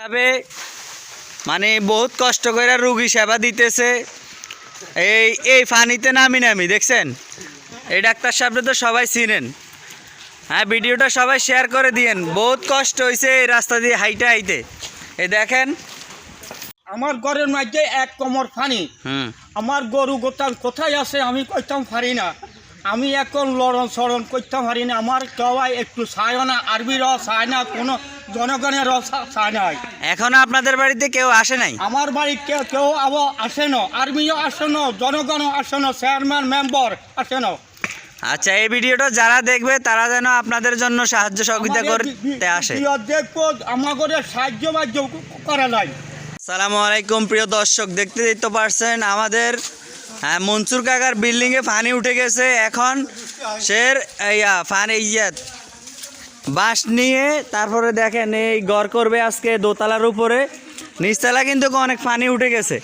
তবে মানে বহুত কষ্ট করে রুগী সেবা দিতেছে। এই এই ফানিতে নামি নামি দেখছেন? এই ডাক্তার সাহেবরা তো সবাই চিনেন। হ্যাঁ ভিডিওটা সবাই শেয়ার করে দিয়েন। বহুত কষ্ট হয়েছে এই রাস্তা দিয়ে হাইটে হাইতে এই দেখেন। আমার ঘরের মধ্যে এক কোমর ফানি। আমার গরু গোতান কোথায় আছে আমি কইতাম পারি না। আমি এখন লড়ন সরণ করতে পারি না। আমার কেউ একটু চায় না আরবির চায় না কোনো জনগণের রস চায় নাই। এখনও আপনাদের বাড়িতে কেউ আসে নাই? আমার বাড়ি কেউ কেউ আবার আসে না। আর্মিও আসে না জনগণও আসে না চেয়ারম্যান মেম্বার আসে না। আচ্ছা এই ভিডিওটা যারা দেখবে তারা যেন আপনাদের জন্য সাহায্য সহযোগিতা করতে আসে। দেখব আমাদের সাহায্য বাহ্য করা নাই। সালামু আলাইকুম প্রিয় দর্শক দেখতে দেখতে পারছেন আমাদের হ্যাঁ, মনসুর কাকার বিল্ডিংয়ে পানি উঠে গেছে। এখন সের ইয়া ফান ইয়া বাঁশ নিয়ে তারপরে দেখেন এই ঘর করবে আজকে দোতলার উপরে। নিচতলা কিন্তু অনেক পানি উঠে গেছে।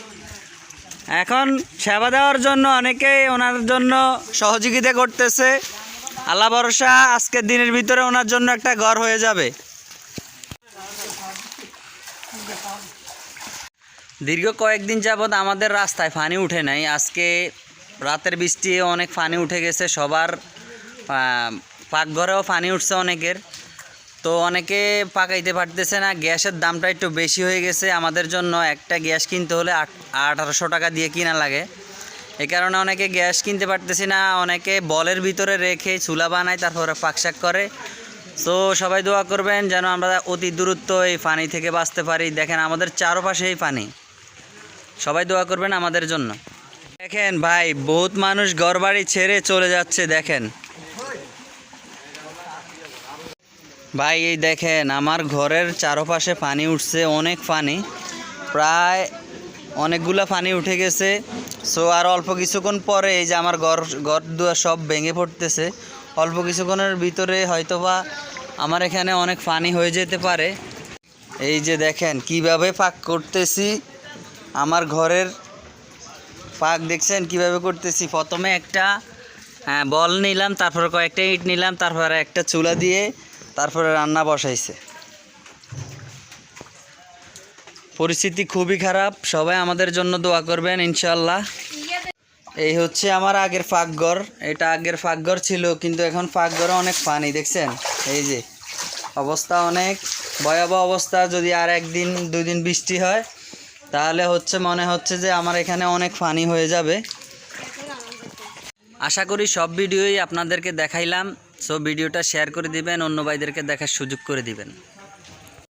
এখন সেবা দেওয়ার জন্য অনেকেই ওনার জন্য সহযোগিতা করতেছে। আল্লাহ ভরসা আজকের দিনের ভিতরে ওনার জন্য একটা ঘর হয়ে যাবে। দীর্ঘ কয়েকদিন যাবৎ আমাদের রাস্তায় পানি উঠে নাই। আজকে রাতের বৃষ্টি অনেক পানি উঠে গেছে, সবার পাকঘরেও পানি উঠছে অনেকের। তো অনেকে পাকাইতে পারতেছে না, গ্যাসের দামটা একটু বেশি হয়ে গেছে। আমাদের জন্য একটা গ্যাস কিনতে হলে আঠারোশো টাকা দিয়ে কিনা লাগে। এই কারণে অনেকে গ্যাস কিনতে পারতেছি না, অনেকে বলের ভিতরে রেখে চুলা বানায়, তারপরে পাকশাক করে। তো সবাই দোয়া করবেন যেন আমরা অতি দূরত্ব এই পানি থেকে বাঁচতে পারি। দেখেন আমাদের চারপাশে এই পানি। সবাই দোয়া করবেন আমাদের জন্য। দেখেন ভাই, বহুত মানুষ ঘরবাড়ি ছেড়ে চলে যাচ্ছে, দেখেন। ভাই, এই দেখেন, আমার ঘরের চারপাশে পানি উঠছে, অনেক পানি। প্রায় অনেকগুলা পানি উঠে গেছে। সো, আর অল্প কিছুক্ষণ পরে এই যে আমার ঘর ঘর দুয়ার সব ভেঙে পড়তেছে। অল্প কিছুক্ষণের ভিতরে হয়তোবা আমার এখানে অনেক পানি হয়ে যেতে পারে। এই যে দেখেন, কীভাবে পাক করতেছি। আমার ঘরের পাক দেখছেন? কীভাবে করতেছি? প্রথমে একটা হ্যাঁ, বল নিলাম তারপরে কয়েকটা ইট নিলাম তারপরে একটা চুলা দিয়ে তারপরে রান্না বসাইছে। পরিস্থিতি খুবই খারাপ। সবাই আমাদের জন্য দোয়া করবেন ইনশাল্লাহ এই হচ্ছে আমার আগের পাকঘর এটা আগের পাকঘর ছিল কিন্তু এখন পাকঘরে অনেক পানি দেখছেন? এই যে অবস্থা অনেক। ভয়াবহ অবস্থা যদি আর একদিন দুই দিন বৃষ্টি হয় তাহলে হচ্ছে মনে হচ্ছে যে আমার এখানে অনেক ফানি হয়ে যাবে। আশা করি সব ভিডিওই আপনাদেরকে দেখাইলাম। সো ভিডিওটা শেয়ার করে দিবেন, অন্য ভাইদেরকে দেখার সুযোগ করে দিবেন।